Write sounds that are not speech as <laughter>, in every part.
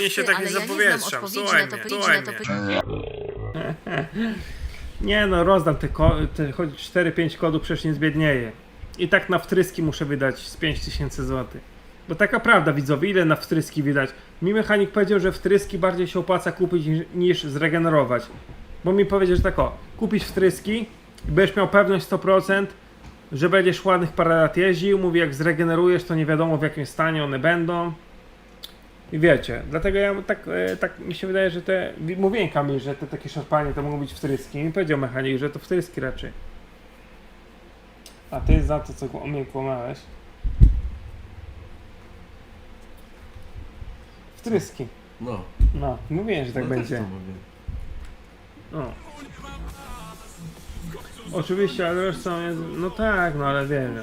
ogólnie się tak nie ale ja nie znam zapowietrzam. odpowiedzi Słuchaj na to mnie, pytanie, słuchaj na to mnie. pytanie. Nie no, rozdam te, ko- te choć 4-5 kodów, przecież nie zbiednieje. I tak na wtryski muszę wydać z 5000 zł. Bo taka prawda widzowie, ile na wtryski wydać? Mi mechanik powiedział, że wtryski bardziej się opłaca kupić niż- niż zregenerować. Bo mi powiedział, że tak o, kupić wtryski i będziesz miał pewność 100%, że będziesz ładnych parę lat jeździł. Mówi, jak zregenerujesz, to nie wiadomo w jakim stanie one będą. I wiecie, dlatego ja tak, e, tak mi się wydaje, że te. wi- Mówiłem Kamil, że te takie szarpanie to mogą być wtryski. I powiedział mechanik, że to wtryski raczej. A ty za to, co o mnie kłamałeś. Wtryski. No, No, mówiłem, że tak no też będzie. to mówię. No. Oczywiście, ale wiesz co, jest- no tak, no ale wiem.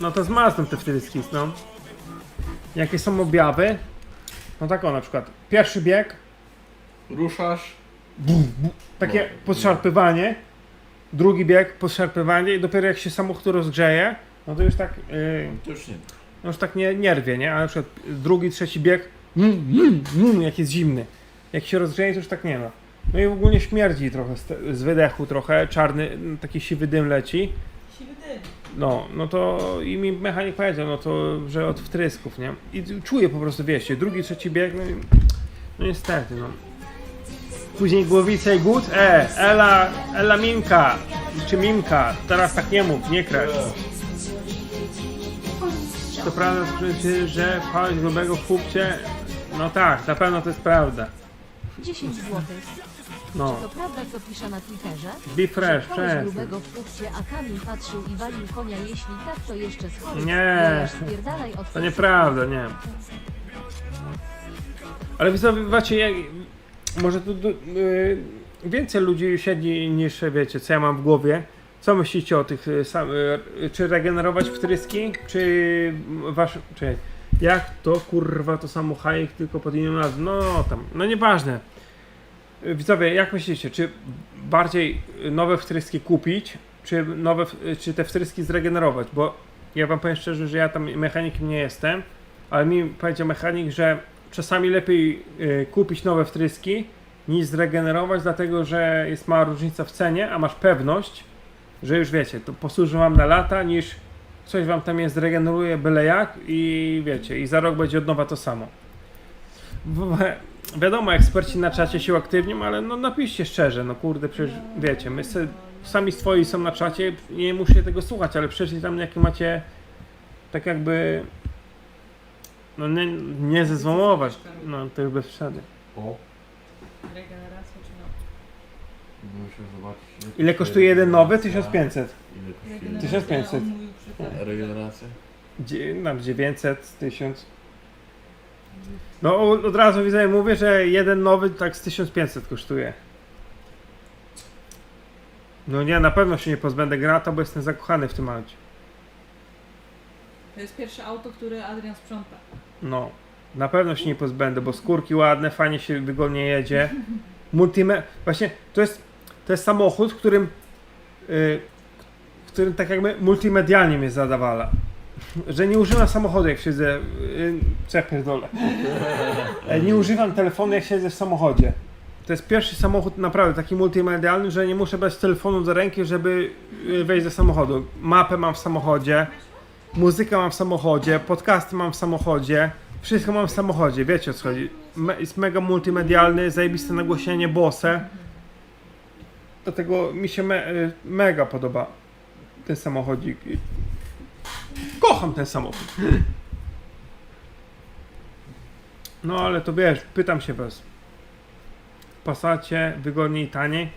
No to z Mazdą te wtryski, no. Jakie są objawy? No tak o, na przykład pierwszy bieg, Ruszasz, takie No. podszarpywanie, drugi bieg, podszarpywanie i dopiero jak się samochód rozgrzeje, no to już tak, yy, to już nie. no już tak nie nerwie, nie? A na przykład drugi, trzeci bieg, mm, mm, mm, jak jest zimny. Jak się rozgrzeje, to już tak nie ma. No i ogólnie śmierdzi trochę z, te- z wydechu trochę, czarny, mm, taki siwy dym leci. Siwy dym. No, no to i mi mechanik powiedział, no to, że od wtrysków, nie? I czuję po prostu, wiecie, drugi, trzeci bieg, no, i, no niestety, no. Później głowice i głód, e, Ela, Ela Minka, czy Mimka, teraz tak nie mów, nie kraść. To prawda, że- że pałeś grubego w kupcie? No tak, na pewno to jest prawda. 10 złotych. No, To prawda, co pisze na Twitterze? be fresh, Że przestań. grubego w pupcie, a Kamil patrzył i walił konia, jeśli tak, to jeszcze schodził. Nie. Spierdalaj od To nieprawda, nie. Ale widzowie, wiecie, jak, może tu du- y, więcej ludzi siedzi niż wiecie, co ja mam w głowie. Co myślicie o tych y, sam, y, czy regenerować wtryski, czy wasz, czy jak to kurwa to samo hajek tylko pod inną nazwą, no tam, no nieważne. Y, Widzowie, jak myślicie, czy bardziej nowe wtryski kupić, czy nowe, w- czy te wtryski zregenerować, bo ja wam powiem szczerze, że ja tam mechanikiem nie jestem, ale mi powiedział mechanik, że czasami lepiej y, kupić nowe wtryski niż zregenerować, dlatego że jest mała różnica w cenie, a masz pewność, że już wiecie, to posłuży wam na lata, niż coś wam tam jest zregeneruje byle jak i wiecie, i za rok będzie od nowa to samo. Wiadomo, eksperci na czacie się uaktywnią, ale no napiszcie szczerze, no kurde, przecież wiecie, my se, sami swoi są na czacie, nie muszę tego słuchać, ale przecież tam jakie macie tak jakby no nie, nie zezłomować, no to już bez przesady. O, Regeneracja czy no? muszę zobaczyć. Ile kosztuje jeden nowy? 1500. Ile kosztuje? Regeneracja, 1500. on mówił przy- Regeneracja? Dzie- Nam 900, 1000. No o- od razu widzę, mówię, że jeden nowy tak z 1500 kosztuje. No nie, na pewno się nie pozbędę grata, bo jestem zakochany w tym aucie. To jest pierwsze auto, które Adrian sprząta. No, na pewno się nie pozbędę, bo skórki ładne, fajnie się wygodnie jedzie. Multime... Właśnie to jest, to jest samochód, w którym, yy, w którym tak jakby multimedialnie mnie zadawala. Że nie używam samochodu jak siedzę, yy, co. E, Nie używam telefonu jak siedzę w samochodzie. To jest pierwszy samochód naprawdę taki multimedialny, że nie muszę brać telefonu do ręki, żeby yy, wejść do samochodu. Mapę mam w samochodzie, muzykę mam w samochodzie, podcasty mam w samochodzie, wszystko mam w samochodzie, wiecie o co chodzi. Me, jest mega multimedialny, zajebiste nagłośnienie Bose. Dlatego mi się me, y, mega podoba ten samochodzik. Kocham ten samochód. No ale to wiesz, pytam się was. W wygodniej i taniej?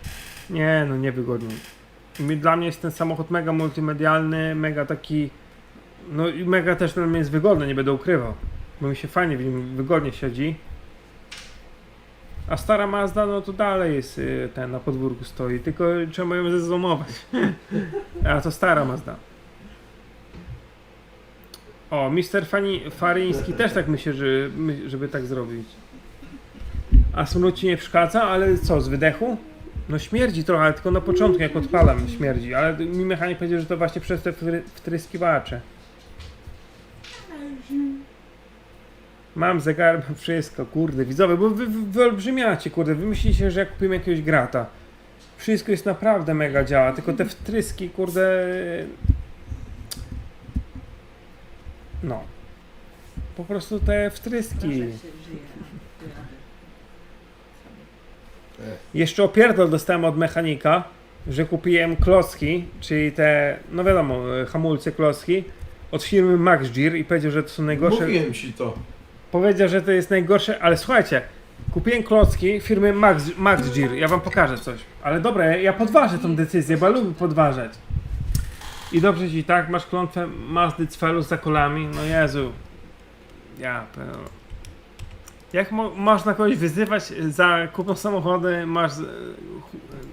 Nie, no nie wygodniej. Dla mnie jest ten samochód mega multimedialny, mega taki no i mega też dla mnie jest wygodny, nie będę ukrywał. Bo mi się fajnie w nim wygodnie siedzi. A stara Mazda, no to dalej jest y, ten na podwórku stoi, tylko trzeba ją zezłomować. <laughs> A to stara Mazda. O, Mister Fani, Fariński też tak myślę, że, żeby tak zrobić. A smród ci nie przeszkadza, ale co, z wydechu? No śmierdzi trochę, ale tylko na początku jak odpalam śmierdzi, ale mi mechanik powiedział, że to właśnie przez te wtry- wtryskiwacze. Mam zegar, mam wszystko, kurde, widzowie, bo wy, wy wyolbrzymiacie, kurde, wy myślicie, że jak kupimy jakiegoś grata, wszystko jest naprawdę mega działa, tylko te wtryski, kurde, no, po prostu te wtryski. Jeszcze opierdol dostałem od mechanika, że kupiłem klocki, czyli te, no wiadomo, e, hamulce klocki od firmy Max Gear i powiedział, że to są najgorsze. Mówiłem ci to. Powiedział, że to jest najgorsze, ale słuchajcie, kupiłem klocki firmy Max, Max Gear, ja wam pokażę coś. Ale dobra, ja, ja podważę tą decyzję, bo ja lubię podważać. I dobrze ci tak, masz klątwę Mazdy Cfelu za kolami, no Jezu. Ja, pe- jak mo- można kogoś wyzywać za kupą samochody, masz... e,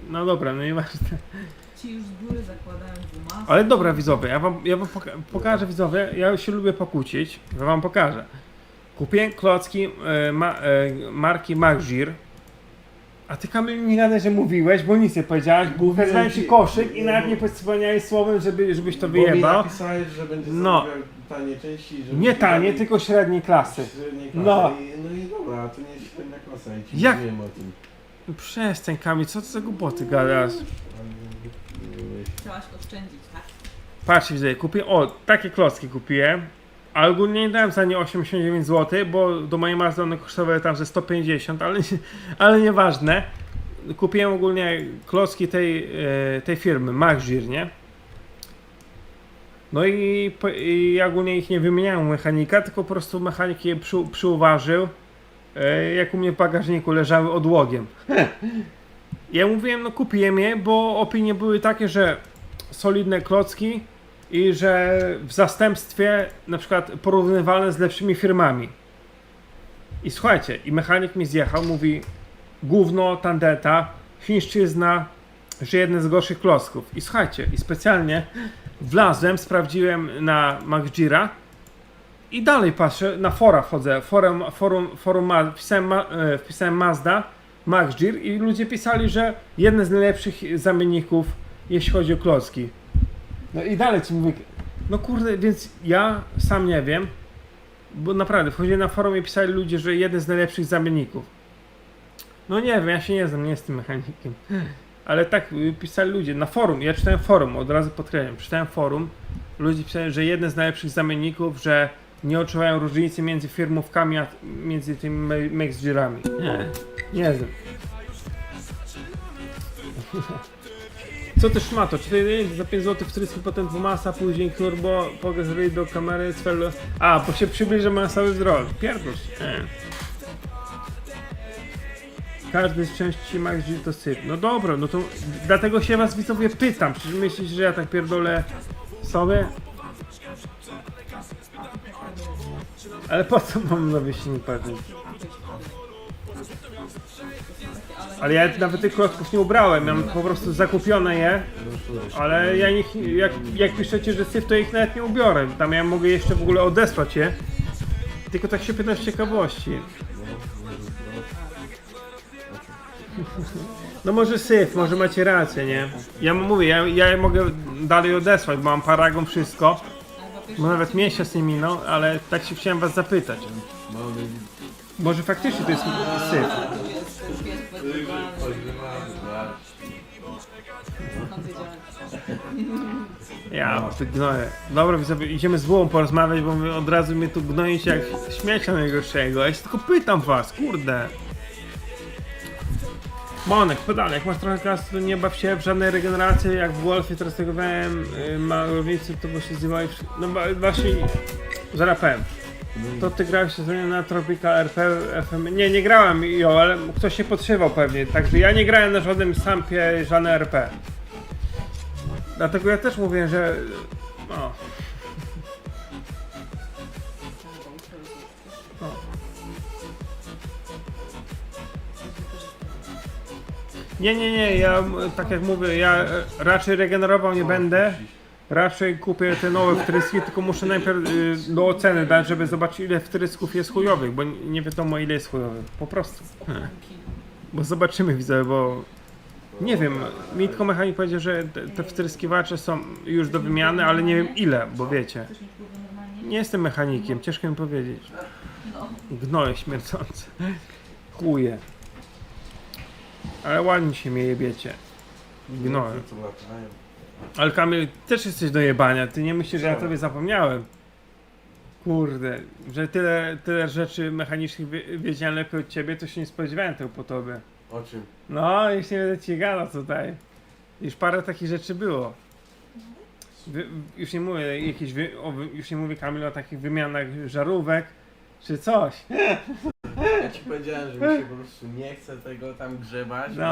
No dobra, no nieważne. Ci już z góry zakładają. Ale dobra widzowie, ja wam, ja wam poka pokażę widzowie, ja się lubię pokłócić, ja wam pokażę. Kupiłem klocki e, ma e, marki Magzir, a ty Kamil nie gadaj, że mówiłeś, bo nic nie powiedziałeś, bo wezwałem ci koszyk i nawet nie wspomniałeś słowem, żeby, żebyś to Bo mi wyjebał. napisałeś, że będzie No. tanie części. Żeby Nie tanie, dali tylko średniej klasy. średniej No. klasy. I, no i dobra, a to nie jest średnia klasa i ci Jak? mówiłem o tym. No Przestań Kamil, co ty za głupoty gadasz? Chciałaś oszczędzić, tak? Patrzcie widzowie, kupiłem, o, takie klocki kupiłem. Ale ogólnie nie dałem za nie 89 zł, bo do mojej Mazdy one kosztowały tam ze 150, ale, ale nieważne. Kupiłem ogólnie klocki tej, e, tej firmy, Magzir, nie? No i, i ja ogólnie ich nie wymieniałem mechanika, tylko po prostu mechanik je przy, przyuważył, e, jak u mnie w bagażniku leżały odłogiem. <laughs> Ja mówiłem, no kupiłem je, bo opinie były takie, że solidne klocki i że w zastępstwie na przykład porównywalne z lepszymi firmami. I słuchajcie, i mechanik mi zjechał, mówi gówno, tandeta, chińszczyzna, że jedne z gorszych klocków. I słuchajcie, i specjalnie wlazłem, sprawdziłem na Maggira i dalej patrzę, na fora wchodzę, forum, forum, forum wpisałem, e, wpisałem Mazda, Magir i ludzie pisali, że jedne z najlepszych zamienników, jeśli chodzi o klocki. No i dalej ci mówię, no kurde, więc ja sam nie wiem, bo naprawdę wchodziłem na forum i pisali ludzie, że jeden z najlepszych zamienników. No nie wiem, ja się nie znam, nie jestem mechanikiem. Ale tak y, pisali ludzie na forum, ja czytałem forum, od razu podkreślam, czytałem forum, ludzie pisali, że jeden z najlepszych zamienników, że nie odczuwają różnicy między firmówkami, a między tymi Maxgirami. Nie, nie znam. <laughs> Co też ma to? Czy to jest za 5 zł wtryski, potem dwumasa, później turbo, pokaz do kamery, cfelu. A, bo się przybliża masowy wzrok. Pierdol się. Nie. Każdy z części Max G to syp. No dobra, no to dlatego się was widzowie pytam. Czy myślicie, że ja tak pierdolę sobie? Ale po co mam nowy silnik pewnie? Ale ja nawet tych klocków nie ubrałem, mam po prostu zakupione je, ale ja ich, jak, jak piszecie, że syf, to ich nawet nie ubiorę. Tam ja mogę jeszcze w ogóle odesłać je. Tylko tak się pytam z ciekawości. No może syf, może macie rację, nie? Ja mówię, ja, ja je mogę dalej odesłać, bo mam paragon, wszystko. Bo nawet miesiąc nie minął, ale tak się chciałem was zapytać. Może faktycznie to jest syf. Ja, ty gnoję. Dobra, widzowie, idziemy z głową porozmawiać, bo wy od razu mnie tu gnoicie jak śmiecia najgorszego. Ja się tylko pytam was, kurde. Monek, pedale, jak masz trochę kasy, to nie baw się w żadnej regeneracji, jak w Golfie teraz tego wiem, yy, malownicy to właśnie wszy- no właśnie, zaraz powiem. To ty grałeś się na Tropical RP, FM, nie, nie grałem jo, ale ktoś się podszywał pewnie, także ja nie grałem na żadnym sampie, żadne RP. Dlatego ja też mówię, że. No. Nie, nie, nie, ja tak jak mówię, ja e, raczej regenerował nie będę. Raczej kupię te nowe wtryski, tylko muszę najpierw y, do oceny dać, żeby zobaczyć ile wtrysków jest chujowych, bo nie- wiadomo ile jest chujowych. Po prostu. Bo zobaczymy widzę, bo nie wiem, mi tylko mechanik powiedział, że te, te wtryskiwacze są już do wymiany, ale nie wiem ile, bo wiecie. Nie jestem mechanikiem, ciężko mi powiedzieć. No, No. Gnoje śmierdzące. Chuje. Ale ładnie się mnie jebiecie. Gnoje. Ale Kamil, też jesteś do jebania. Ty nie myślisz, że ja tobie zapomniałem. Kurde, że tyle, tyle rzeczy mechanicznych wie- wiedziałem lepiej od ciebie, to się nie spodziewałem tego po tobie. O czym? No, już nie będę ci gadał tutaj. Już parę takich rzeczy było. Wy, już nie mówię jakieś, wy, o, wy- już nie mówię Kamil o takich wymianach żarówek, czy coś. <laughs> Ja ci powiedziałem, że mi się po prostu nie chce tego tam grzebać. No.